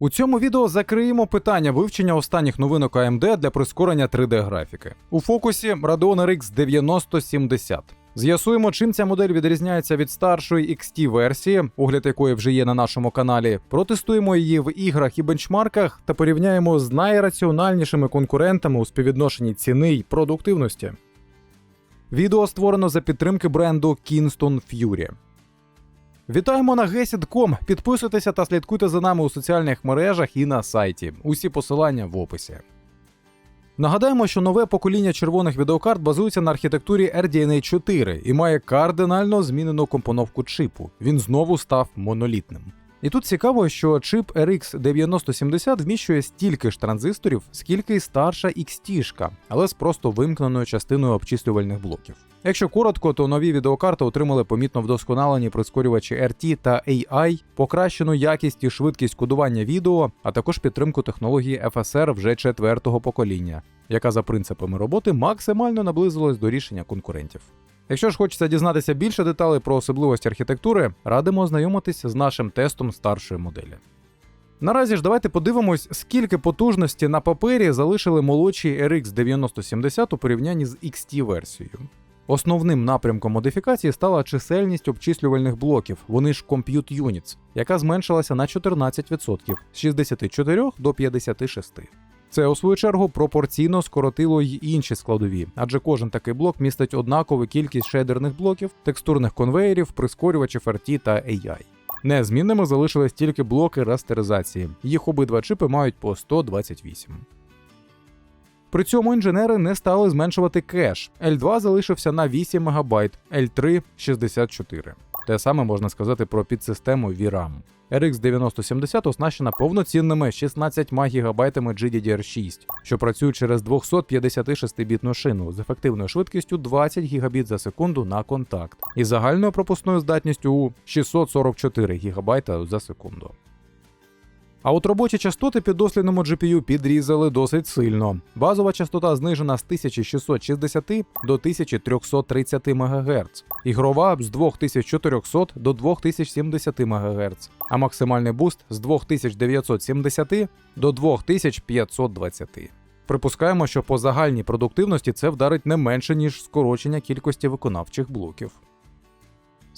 У цьому відео закриємо питання вивчення останніх новинок AMD для прискорення 3D-графіки. У фокусі Radeon RX 9070. З'ясуємо, чим ця модель відрізняється від старшої XT версії, огляд якої вже є на нашому каналі. Протестуємо її в іграх і бенчмарках та порівняємо з найраціональнішими конкурентами у співвідношенні ціни й продуктивності. Відео створено за підтримки бренду Kingston Fury. Вітаємо на Гесідком. Підписуйтеся та слідкуйте за нами у соціальних мережах і на сайті. Усі посилання в описі. Нагадаємо, що нове покоління червоних відеокарт базується на архітектурі RDNA 4 і має кардинально змінену компоновку чипу. Він знову став монолітним. І тут цікаво, що чип RX 9070 вміщує стільки ж транзисторів, скільки й старша XT, але з просто вимкненою частиною обчислювальних блоків. Якщо коротко, то нові відеокарти отримали помітно вдосконалені прискорювачі RT та AI, покращену якість і швидкість кодування відео, а також підтримку технології FSR вже четвертого покоління, яка за принципами роботи максимально наблизилась до рішення конкурентів. Якщо ж хочеться дізнатися більше деталей про особливості архітектури, радимо ознайомитись з нашим тестом старшої моделі. Наразі ж давайте подивимось, скільки потужності на папері залишили молодші RX 9070 у порівнянні з XT версією. Основним напрямком модифікації стала чисельність обчислювальних блоків, вони ж Compute Units, яка зменшилася на 14% з 64 до 56. Це, у свою чергу, пропорційно скоротило й інші складові, адже кожен такий блок містить однакову кількість шейдерних блоків, текстурних конвеєрів, прискорювачів RT та AI. Незмінними залишились тільки блоки растеризації. Їх обидва чипи мають по 128. При цьому інженери не стали зменшувати кеш. L2 залишився на 8 МБ, L3 64. Те саме можна сказати про підсистему VRAM. RX 9070 оснащена повноцінними 16 ГБ GDDR6, що працює через 256-бітну шину з ефективною швидкістю 20 ГБ за секунду на контакт і загальною пропускною здатністю у 644 ГБ за секунду. А от робочі частоти під дослідному GPU підрізали досить сильно. Базова частота знижена з 1660 до 1330 МГц, ігрова з 2400 до 2070 МГц, а максимальний буст з 2970 до 2520. Припускаємо, що по загальній продуктивності це вдарить не менше, ніж скорочення кількості виконавчих блоків.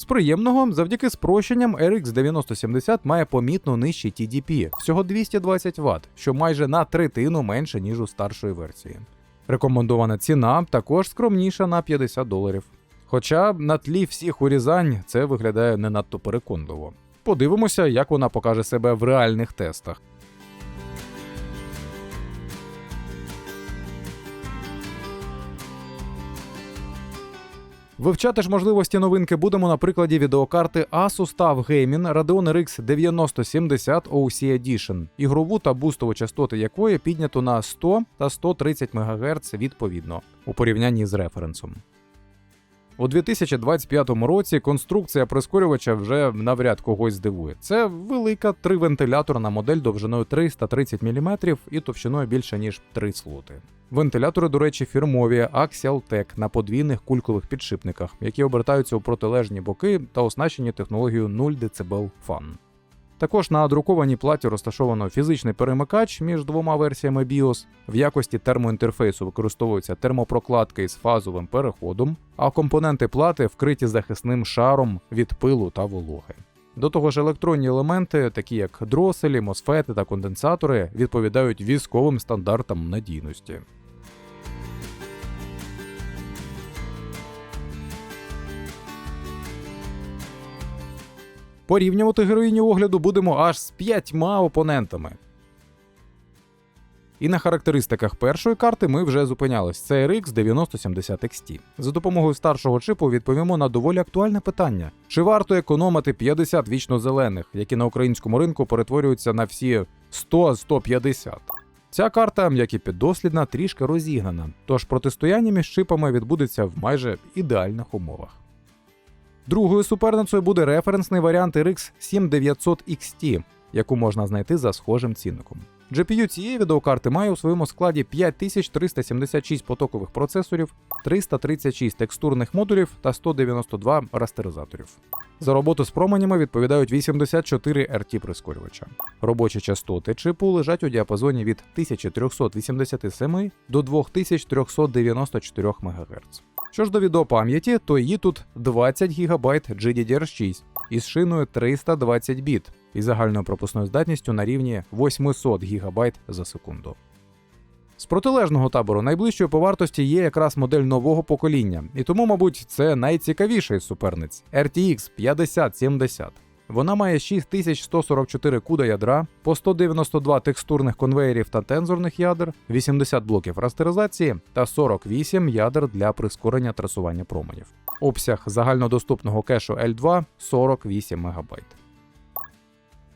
З приємного, завдяки спрощенням RX 9070 має помітно нижчий TDP, всього 220 Вт, що майже на третину менше, ніж у старшої версії. Рекомендована ціна також скромніша на 50 доларів. Хоча на тлі всіх урізань це виглядає не надто переконливо. Подивимося, як вона покаже себе в реальних тестах. Вивчати ж можливості новинки будемо на прикладі відеокарти Asus TUF Gaming Radeon RX 9070 OC Edition, ігрову та бустову частоти якої піднято на 100 та 130 МГц відповідно у порівнянні з референсом. У 2025 році конструкція прискорювача вже навряд когось здивує. Це велика тривентиляторна модель довжиною 330 мм і товщиною більше ніж 3 слоти. Вентилятори, до речі, фірмові Axial на подвійних кулькових підшипниках, які обертаються у протилежні боки та оснащені технологією 0 дБ Fan. Також на друкованій платі розташовано фізичний перемикач між двома версіями BIOS. В якості термоінтерфейсу використовуються термопрокладки із фазовим переходом, а компоненти плати вкриті захисним шаром від пилу та вологи. До того ж, електронні елементи, такі як дроселі, мосфети та конденсатори, відповідають військовим стандартам надійності. Порівнювати героїню огляду будемо аж з п'ятьма опонентами. І на характеристиках першої карти ми вже зупинялись. Це RX 9070 XT. За допомогою старшого чипу відповімо на доволі актуальне питання: чи варто економити 50 вічно зелених, які на українському ринку перетворюються на всі 100-150? Ця карта, як і піддослідна, трішки розігнана, тож протистояння між чипами відбудеться в майже ідеальних умовах. Другою суперницею буде референсний варіант RX 7900 XT. яку можна знайти за схожим цінником. GPU цієї відеокарти має у своєму складі 5376 потокових процесорів, 336 текстурних модулів та 192 растеризаторів. За роботу з променями відповідають 84 RT прискорювача. Робочі частоти чипу лежать у діапазоні від 1387 до 2394 МГц. Що ж до відеопам'яті, то її тут 20 ГБ GDDR6 із шиною 320 біт і загальною пропускною здатністю на рівні 800 ГБ за секунду. З протилежного табору найближчою по вартості є якраз модель нового покоління, і тому, мабуть, це найцікавіший суперниць RTX 5070. Вона має 6144 куда ядра, по 192 текстурних конвеєрів та тензорних ядер, 80 блоків растеризації та 48 ядер для прискорення трасування променів. Обсяг загальнодоступного кешу L2 48 МБ.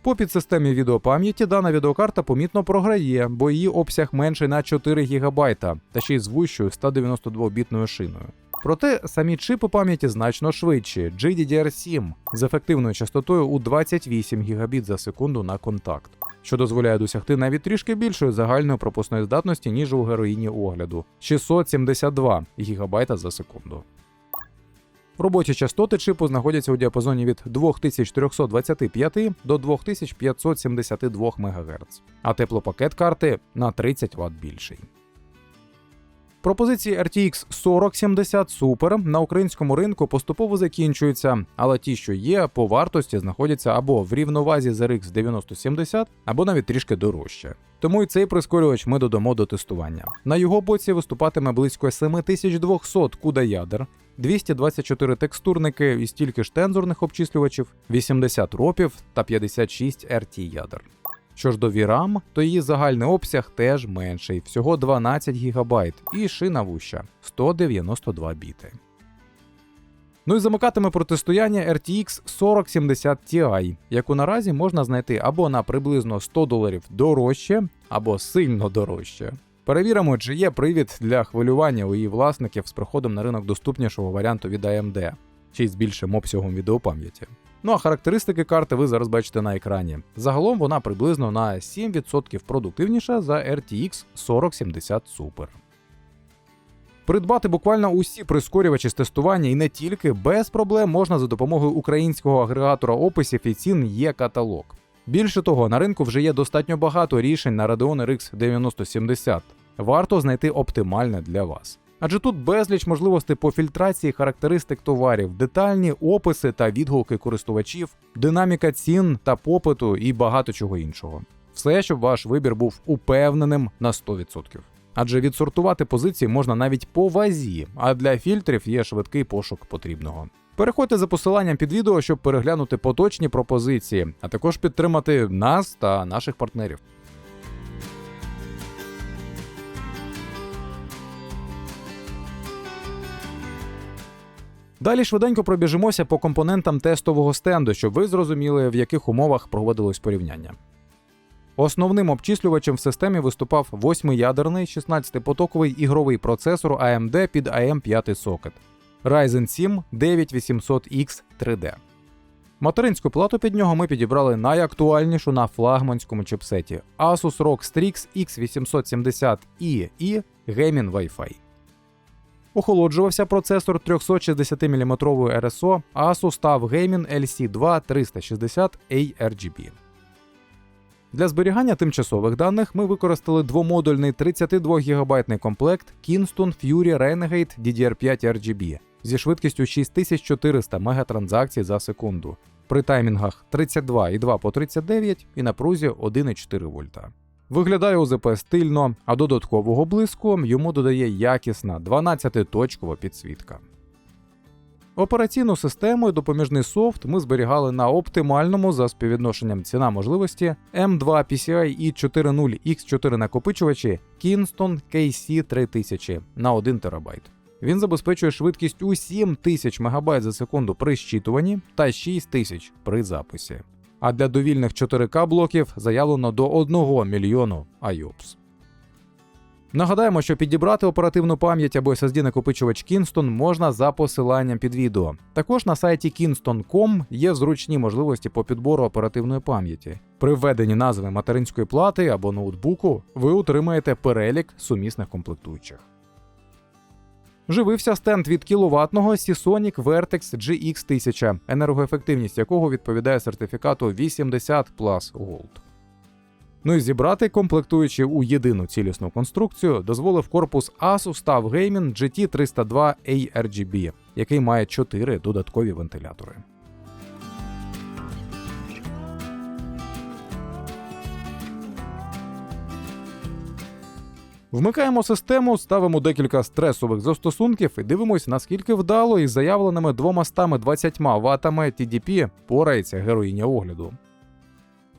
По підсистемі відеопам'яті дана відеокарта помітно програє, бо її обсяг менший на 4 ГБ та ще й з вущою 192-бітною шиною. Проте самі чипи пам'яті значно швидші GDDR7 з ефективною частотою у 28 Гбіт за секунду на контакт, що дозволяє досягти навіть трішки більшої загальної пропускної здатності, ніж у героїні огляду 672 ГБ за секунду. Робочі частоти чипу знаходяться у діапазоні від 2325 до 2572 МГц, а теплопакет карти на 30 Вт більший. Пропозиції RTX 4070 Super на українському ринку поступово закінчуються, але ті, що є, по вартості знаходяться або в рівновазі з RX 9070, або навіть трішки дорожче. Тому і цей прискорювач ми додамо до тестування. На його боці виступатиме близько 7200 куда ядер, 224 текстурники і стільки ж тензорних обчислювачів, 80 ропів та 56 RT ядер. Що ж до VRAM, то її загальний обсяг теж менший, всього 12 ГБ, і шина вуща 192 біти. Ну і замикатиме протистояння RTX 4070 Ti, яку наразі можна знайти або на приблизно 100 доларів дорожче, або сильно дорожче. Перевіримо, чи є привід для хвилювання у її власників з приходом на ринок доступнішого варіанту від AMD, чи з більшим обсягом відеопам'яті. Ну а характеристики карти ви зараз бачите на екрані. Загалом вона приблизно на 7% продуктивніша за RTX 4070 Super. Придбати буквально усі прискорювачі з тестування і не тільки без проблем можна за допомогою українського агрегатора описів і цін є каталог. Більше того, на ринку вже є достатньо багато рішень на Radeon RX 9070. Варто знайти оптимальне для вас. Адже тут безліч можливостей по фільтрації характеристик товарів, детальні описи та відгуки користувачів, динаміка цін та попиту і багато чого іншого. Все, щоб ваш вибір був упевненим на 100%. Адже відсортувати позиції можна навіть по вазі, а для фільтрів є швидкий пошук потрібного. Переходьте за посиланням під відео, щоб переглянути поточні пропозиції, а також підтримати нас та наших партнерів. Далі швиденько пробіжимося по компонентам тестового стенду, щоб ви зрозуміли, в яких умовах проводилось порівняння. Основним обчислювачем в системі виступав 8-ядерний 16-потоковий ігровий процесор AMD під AM5 сокет Ryzen 7 9800X 3D. Материнську плату під нього ми підібрали найактуальнішу на флагманському чипсеті Asus ROG Strix X870i і Gaming Wi-Fi. Охолоджувався процесор 360 мм RSO Asus TUF Gaming LC2 360 ARGB. Для зберігання тимчасових даних ми використали двомодульний 32 ГБ комплект Kingston Fury Renegade DDR5 RGB зі швидкістю 6400 мегатранзакцій за секунду при таймінгах 32,2 по 39 і напрузі 1,4 вольта. Виглядає УЗП стильно, а додаткового блиску йому додає якісна 12-точкова підсвітка. Операційну систему і допоміжний софт ми зберігали на оптимальному за співвідношенням ціна можливості M2 PCI i 4.0 X4 накопичувачі Kingston KC3000 на 1 ТБ. Він забезпечує швидкість у 7000 МБ за секунду при щитуванні та 6000 при записі. А для довільних 4К блоків заявлено до 1 мільйону IOPS. Нагадаємо, що підібрати оперативну пам'ять або SSD накопичувач Kingston можна за посиланням під відео. Також на сайті kingston.com є зручні можливості по підбору оперативної пам'яті. При введенні назви материнської плати або ноутбуку ви отримаєте перелік сумісних комплектуючих. Живився стенд від кіловатного Seasonic Vertex GX 1000, енергоефективність якого відповідає сертифікату 80 Plus Gold. Ну і зібрати комплектуючи у єдину цілісну конструкцію дозволив корпус Asus TUF Gaming GT302 ARGB, який має 4 додаткові вентилятори. Вмикаємо систему, ставимо декілька стресових застосунків і дивимось, наскільки вдало із заявленими 220 ватами TDP порається героїня огляду.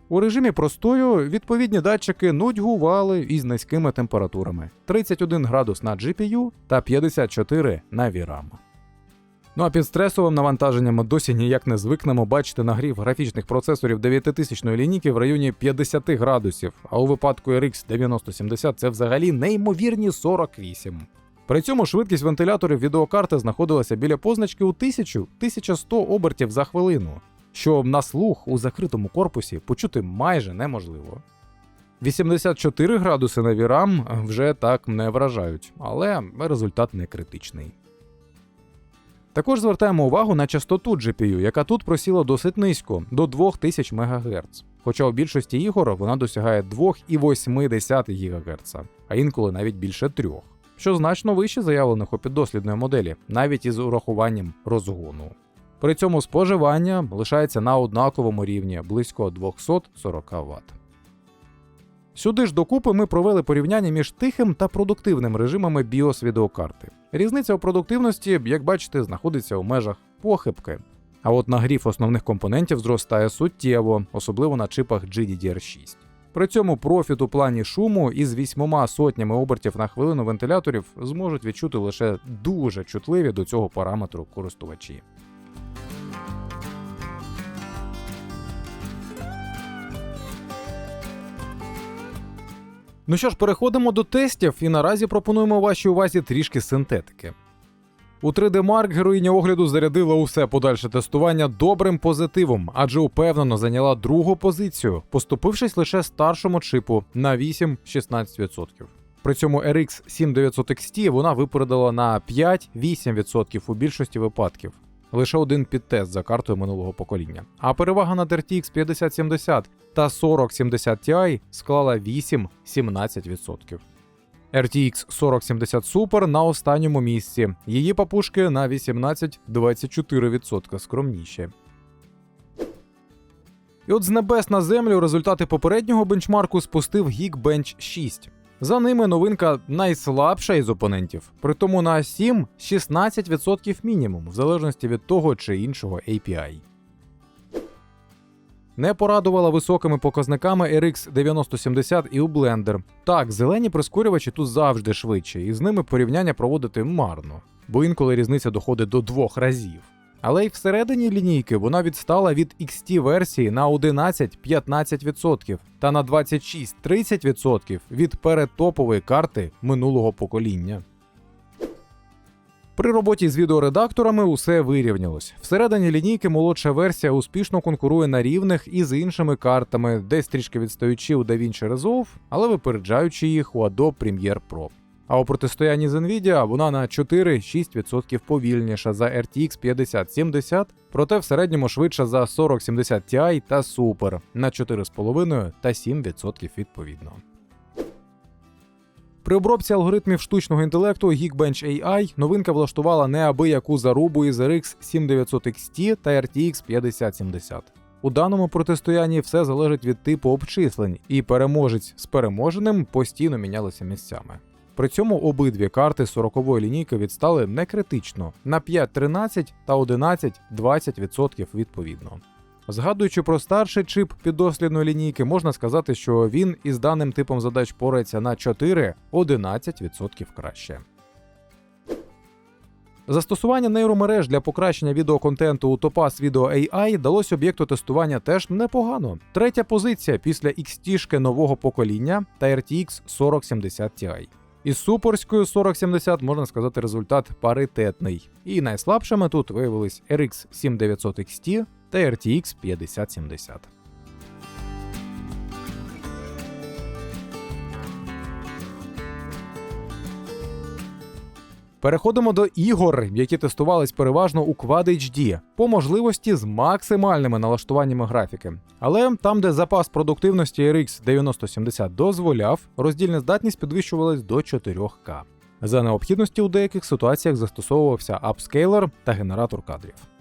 У режимі простою відповідні датчики нудьгували із низькими температурами 31 градус на GPU та 54 на VRAM. Ну а під стресовим навантаженням ми досі ніяк не звикнемо бачити нагрів графічних процесорів 9000 лінійки в районі 50 градусів, а у випадку RX 9070 це взагалі неймовірні 48. При цьому швидкість вентиляторів відеокарти знаходилася біля позначки у 1000-1100 обертів за хвилину, що на слух у закритому корпусі почути майже неможливо. 84 градуси на VRAM вже так не вражають, але результат не критичний. Також звертаємо увагу на частоту GPU, яка тут просіла досить низько до 2000 МГц. Хоча у більшості ігор вона досягає 2,8 ГГц, а інколи навіть більше 3, що значно вище заявлених у піддослідної моделі, навіть із урахуванням розгону. При цьому споживання лишається на однаковому рівні близько 240 Вт. Сюди ж докупи ми провели порівняння між тихим та продуктивним режимами BIOS відеокарти. Різниця у продуктивності, як бачите, знаходиться у межах похибки. А от нагрів основних компонентів зростає суттєво, особливо на чипах GDDR6. При цьому профіт у плані шуму із вісьмома сотнями обертів на хвилину вентиляторів зможуть відчути лише дуже чутливі до цього параметру користувачі. Ну що ж, переходимо до тестів, і наразі пропонуємо вашій увазі трішки синтетики. У 3D Mark героїня огляду зарядила усе подальше тестування добрим позитивом, адже упевнено зайняла другу позицію, поступившись лише старшому чипу на 8-16%. При цьому RX 7900 XT вона випередила на 5-8% у більшості випадків. Лише один підтест за картою минулого покоління. А перевага над RTX 5070 та 4070 Ti склала 8-17%. RTX 4070 Super на останньому місці. Її папушки на 18-24% скромніші. І от з небес на землю результати попереднього бенчмарку спустив Geekbench 6. За ними новинка найслабша із опонентів, притому на 7-16% мінімум, в залежності від того чи іншого API. Не порадувала високими показниками RX 9070 і у Blender. Так, зелені прискорювачі тут завжди швидші, і з ними порівняння проводити марно, бо інколи різниця доходить до двох разів. Але й всередині лінійки вона відстала від XT версії на 11-15% та на 26-30% від передтопової карти минулого покоління. При роботі з відеоредакторами усе вирівнялось. Всередині лінійки молодша версія успішно конкурує на рівних із іншими картами, десь трішки відстаючи у DaVinci Resolve, але випереджаючи їх у Adobe Premiere Pro. А у протистоянні з Nvidia вона на 4-6% повільніша за RTX 5070, проте в середньому швидша за 4070 Ti та Super на 4,5 та 7% відповідно. При обробці алгоритмів штучного інтелекту Geekbench AI новинка влаштувала неабияку зарубу із RX 7900 XT та RTX 5070. У даному протистоянні все залежить від типу обчислень, і переможець з переможеним постійно мінялися місцями. При цьому обидві карти 40-ї лінійки відстали не критично на 5-13 та 11-20% відповідно. Згадуючи про старший чип піддослідної лінійки, можна сказати, що він із даним типом задач порається на 4-11% краще. Застосування нейромереж для покращення відеоконтенту у Topaz Video AI далось об'єкту тестування теж непогано. Третя позиція після XT нового покоління та RTX 4070 Ti. Із супорською 4070 можна сказати результат паритетний. І найслабшими тут виявились RX 7900 XT та RTX 5070. Переходимо до ігор, які тестувались переважно у Quad HD, по можливості з максимальними налаштуваннями графіки. Але там, де запас продуктивності RX 9070 дозволяв, роздільна здатність підвищувалась до 4К. За необхідності у деяких ситуаціях застосовувався апскейлер та генератор кадрів.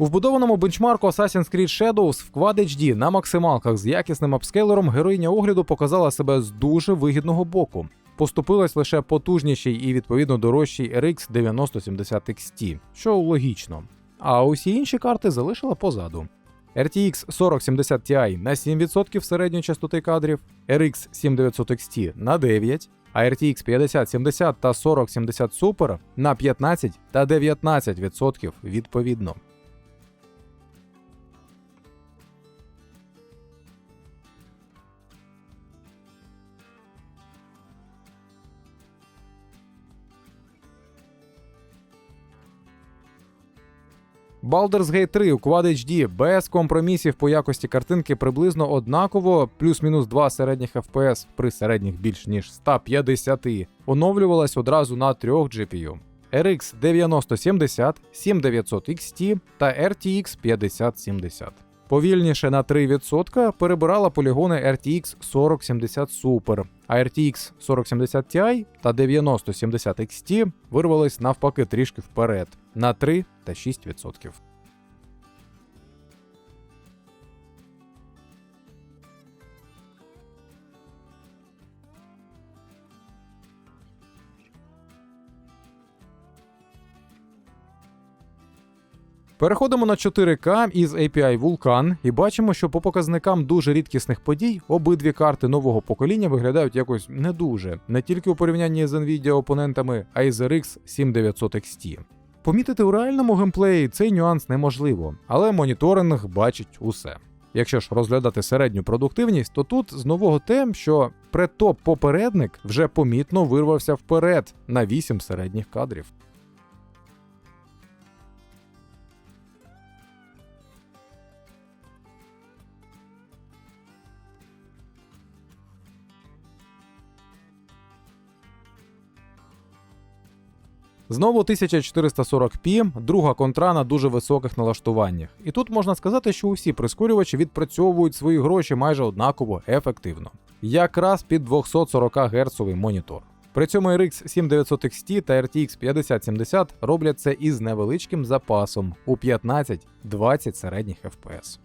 У вбудованому бенчмарку Assassin's Creed Shadows в Quad HD на максималках з якісним апскейлером героїня огляду показала себе з дуже вигідного боку. Поступилась лише потужнішій і відповідно дорожчій RX 9070 XT, що логічно. А усі інші карти залишила позаду. RTX 4070 Ti на 7% середньої частоти кадрів, RX 7900 XT на 9%, а RTX 5070 та 4070 Super на 15 та 19% відповідно. Baldur's Gate 3 у Quad HD без компромісів по якості картинки приблизно однаково, плюс-мінус 2 середніх FPS при середніх більш ніж 150, оновлювалась одразу на трьох GPU. RX 9070, 7900 XT та RTX 5070. Повільніше на 3% перебирала полігони RTX 4070 Super, а RTX 4070 Ti та 9070 XT вирвались навпаки трішки вперед на 3 та 6%. Переходимо на 4К із API Vulkan і бачимо, що по показникам дуже рідкісних подій обидві карти нового покоління виглядають якось не дуже, не тільки у порівнянні з Nvidia опонентами, а й з RX 7900 XT. Помітити у реальному геймплеї цей нюанс неможливо, але моніторинг бачить усе. Якщо ж розглядати середню продуктивність, то тут з нового тем, що претоп попередник вже помітно вирвався вперед на 8 середніх кадрів. Знову 1440p, друга контра на дуже високих налаштуваннях. І тут можна сказати, що усі прискорювачі відпрацьовують свої гроші майже однаково ефективно. Якраз під 240 Гц монітор. При цьому RX 7900 XT та RTX 5070 роблять це із невеличким запасом у 15-20 середніх FPS.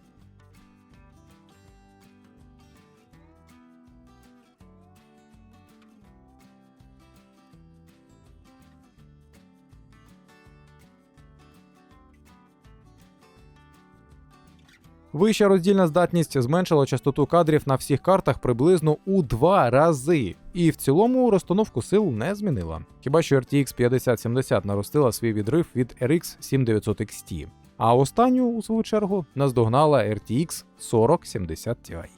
Вища роздільна здатність зменшила частоту кадрів на всіх картах приблизно у два рази, і в цілому розстановку сил не змінила. Хіба що RTX 5070 наростила свій відрив від RX 7900 XT, а останню, у свою чергу, наздогнала RTX 4070 Ti.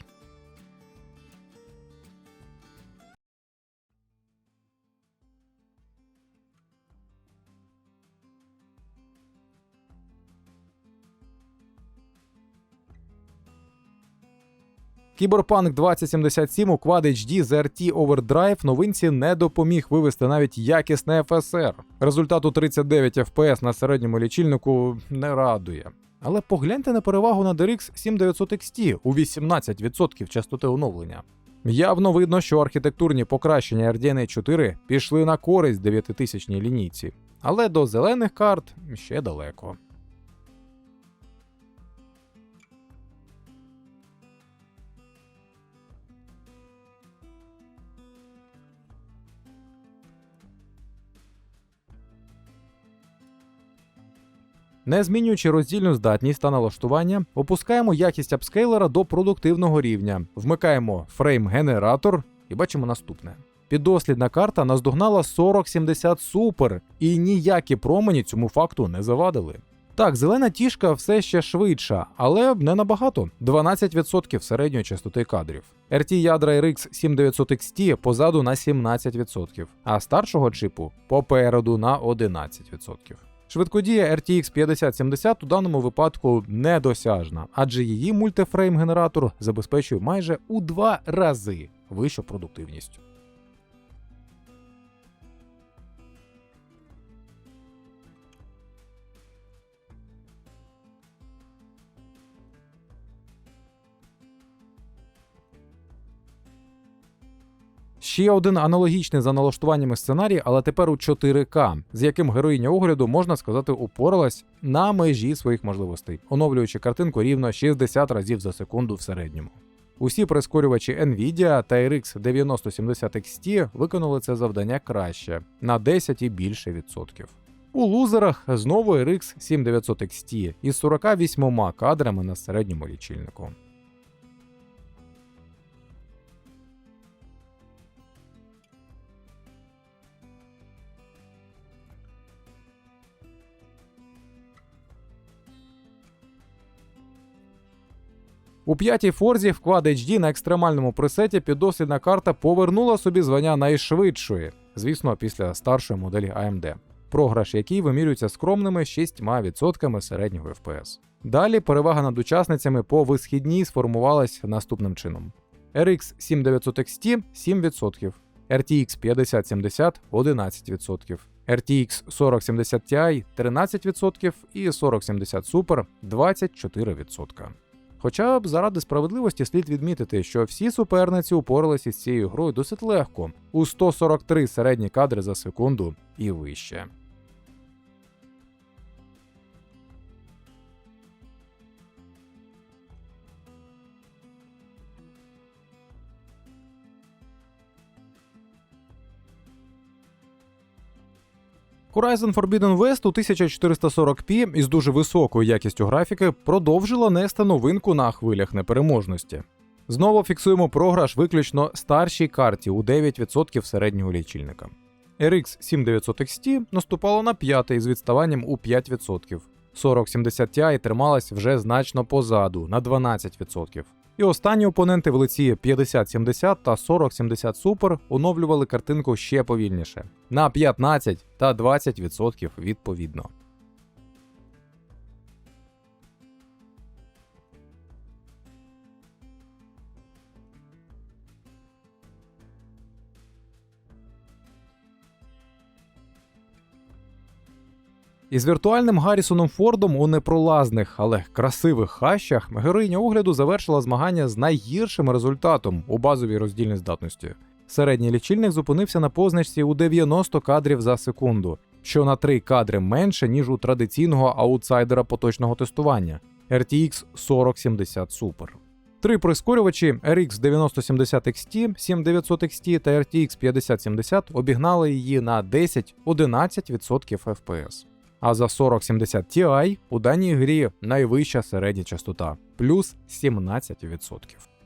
Кіберпанк 2077 у Quad HD з RT Overdrive новинці не допоміг вивести навіть якісне FSR. Результату 39 FPS на середньому лічильнику не радує. Але погляньте на перевагу над RX 7900 XT у 18% частоти оновлення. Явно видно, що архітектурні покращення RDNA 4 пішли на користь 9000 лінійці, але до зелених карт ще далеко. Не змінюючи роздільну здатність та налаштування, опускаємо якість апскейлера до продуктивного рівня, вмикаємо фрейм-генератор і бачимо наступне. Піддослідна карта наздогнала 4070 Super, і ніякі промені цьому факту не завадили. Так, зелена тішка все ще швидша, але не набагато 12% середньої частоти кадрів. RT ядра RX 7900 XT позаду на 17%, а старшого чипу попереду на 11%. Швидкодія RTX 5070 у даному випадку недосяжна, адже її мультифрейм-генератор забезпечує майже у два рази вищу продуктивність. Ще один аналогічний за налаштуваннями сценарій, але тепер у 4К, з яким героїня огляду, можна сказати, упоралась на межі своїх можливостей, оновлюючи картинку рівно 60 разів за секунду в середньому. Усі прискорювачі Nvidia та RX 9070 XT виконали це завдання краще на 10 і більше відсотків. У лузерах знову RX 7900 XT із 48 кадрами на середньому лічильнику. У п'ятій форзі в Quad HD на екстремальному пресеті піддослідна карта повернула собі звання найшвидшої, звісно, після старшої моделі AMD, програш який вимірюється скромними 6% середнього FPS. Далі перевага над учасницями по висхідній сформувалась наступним чином: RX 7900 XT 7%, RTX 5070 11%, RTX 4070 Ti 13% і 4070 Super 24%. Хоча б заради справедливості слід відмітити, що всі суперниці упоралися з цією грою досить легко у 143 середні кадри за секунду і вище. Horizon Forbidden West у 1440p із дуже високою якістю графіки продовжила нести новинку на хвилях непереможності. Знову фіксуємо програш виключно старшій карті у 9% середнього лічильника. RX 7900 XT наступало на п'ятий з відставанням у 5%. 4070 Ti трималась вже значно позаду на 12%. І останні опоненти в лиці 5070 та 40-70 супер оновлювали картинку ще повільніше на 15 та 20% відповідно. Із віртуальним Гаррісоном Фордом у непролазних, але красивих хащах героїня огляду завершила змагання з найгіршим результатом у базовій роздільній здатності. Середній лічильник зупинився на позначці у 90 кадрів за секунду, що на 3 кадри менше, ніж у традиційного аутсайдера поточного тестування RTX 4070 Super. Три прискорювачі RX 9070 XT, 7900 XT та RTX 5070 обігнали її на 10-11% FPS. А за 4070 Ti у даній грі найвища середня частота плюс 17%.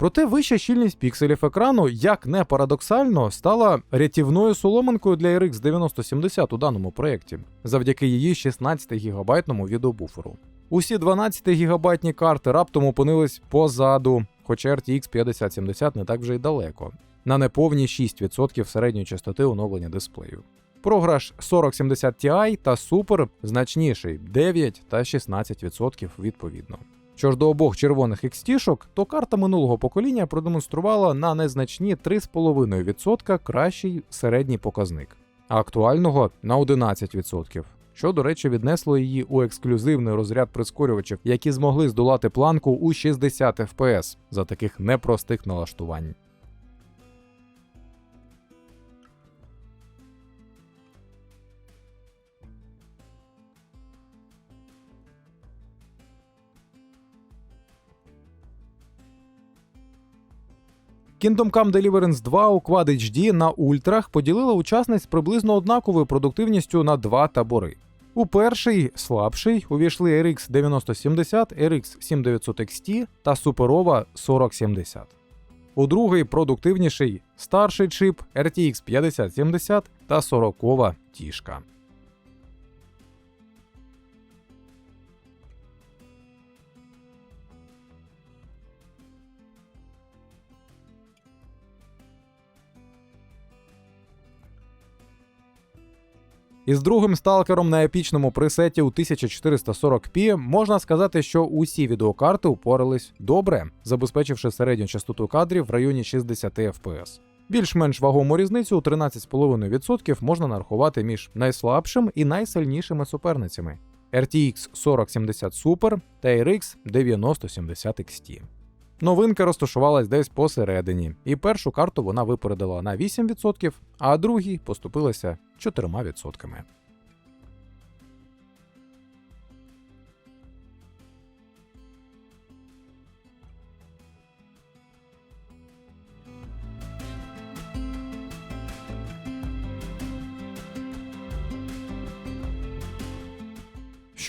Проте вища щільність пікселів екрану, як не парадоксально, стала рятівною соломинкою для RX 9070 у даному проєкті, завдяки її 16 гігабайтному відеобуферу. Усі 12 гігабайтні карти раптом опинились позаду, хоча RTX 5070 не так вже й далеко, на неповні 6% середньої частоти оновлення дисплею. Програш 4070 Ti та Super значніший 9 та 16% відповідно. Що ж до обох червоних XT-шок, то карта минулого покоління продемонструвала на незначні 3,5% кращий середній показник, а актуального на 11%. Що, до речі, віднесло її у ексклюзивний розряд прискорювачів, які змогли здолати планку у 60 FPS за таких непростих налаштувань. Kingdom Come Deliverance 2 у Quad HD на ультрах поділила учасниць приблизно однаковою продуктивністю на два табори. У перший слабший увійшли RX 9070, RX 7900 XT та суперова 4070. У другий продуктивніший старший чип RTX 5070 та 40 тішка. Із другим сталкером на епічному пресеті у 1440p можна сказати, що усі відеокарти упорались добре, забезпечивши середню частоту кадрів в районі 60 FPS. Більш-менш вагому різницю у 13,5% можна нарахувати між найслабшим і найсильнішими суперницями RTX 4070 Super та RX 9070 XT. Новинка розташувалась десь посередині, і першу карту вона випередила на 8%, а другій поступилася 4%.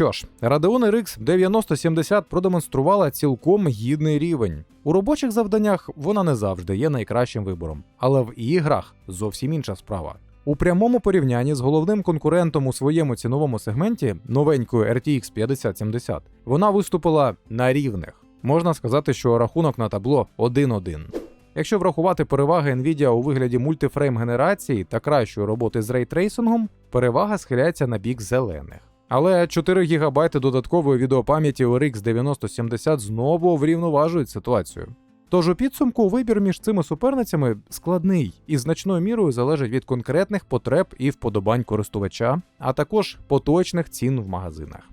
Що ж, Radeon RX 9070 продемонструвала цілком гідний рівень. У робочих завданнях вона не завжди є найкращим вибором, але в іграх зовсім інша справа. У прямому порівнянні з головним конкурентом у своєму ціновому сегменті новенькою RTX 5070 вона виступила на рівних. Можна сказати, що рахунок на табло 1-1. Якщо врахувати переваги Nvidia у вигляді мультифрейм генерації та кращої роботи з рейтрейсингом, перевага схиляється на бік зелених. Але 4 ГБ додаткової відеопам'яті RX 9070 знову врівноважують ситуацію. Тож у підсумку вибір між цими суперницями складний і значною мірою залежить від конкретних потреб і вподобань користувача, а також поточних цін в магазинах.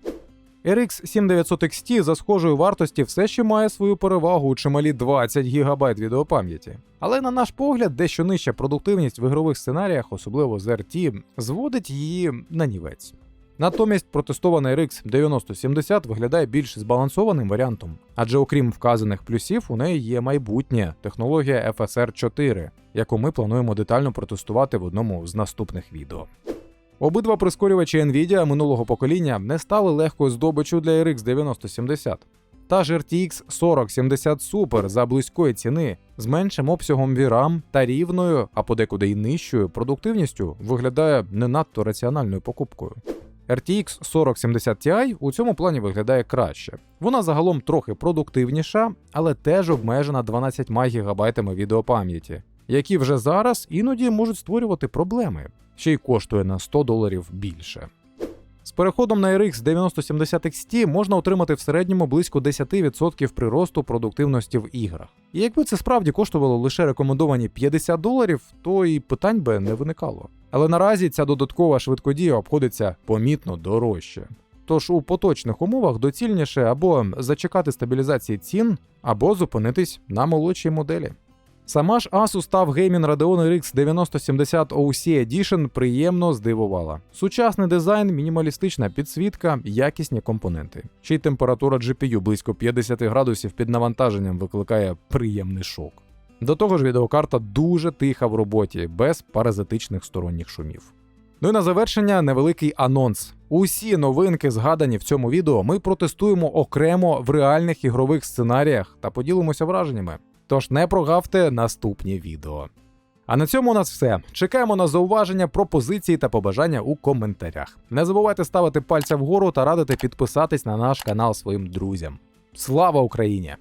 RX 7900 XT за схожої вартості все ще має свою перевагу у чималі 20 ГБ відеопам'яті. Але на наш погляд, дещо нижча продуктивність в ігрових сценаріях, особливо з RT, зводить її на нівець. Натомість протестований RX 9070 виглядає більш збалансованим варіантом, адже окрім вказаних плюсів, у неї є майбутнє технологія FSR 4, яку ми плануємо детально протестувати в одному з наступних відео. Обидва прискорювачі Nvidia минулого покоління не стали легкою здобиччю для RX 9070. Та ж RTX 4070 Super за близької ціни з меншим обсягом VRAM та рівною, а подекуди й нижчою продуктивністю виглядає не надто раціональною покупкою. RTX 4070 Ti у цьому плані виглядає краще. Вона загалом трохи продуктивніша, але теж обмежена 12 ГБ відеопам'яті, які вже зараз іноді можуть створювати проблеми, ще й коштує на 100 доларів більше. З переходом на RX 9070 XT можна отримати в середньому близько 10% приросту продуктивності в іграх. І якби це справді коштувало лише рекомендовані 50 доларів, то і питань би не виникало. Але наразі ця додаткова швидкодія обходиться помітно дорожче. Тож у поточних умовах доцільніше або зачекати стабілізації цін, або зупинитись на молодшій моделі. Сама ж Asus TUF Gaming Radeon RX 9070 OC Edition приємно здивувала. Сучасний дизайн, мінімалістична підсвітка, якісні компоненти. Ще й температура GPU близько 50 градусів під навантаженням викликає приємний шок. До того ж, відеокарта дуже тиха в роботі, без паразитичних сторонніх шумів. Ну і на завершення невеликий анонс. Усі новинки, згадані в цьому відео, ми протестуємо окремо в реальних ігрових сценаріях та поділимося враженнями. Тож не прогавте наступні відео. А на цьому у нас все. Чекаємо на зауваження, пропозиції та побажання у коментарях. Не забувайте ставити пальця вгору та радити підписатись на наш канал своїм друзям. Слава Україні!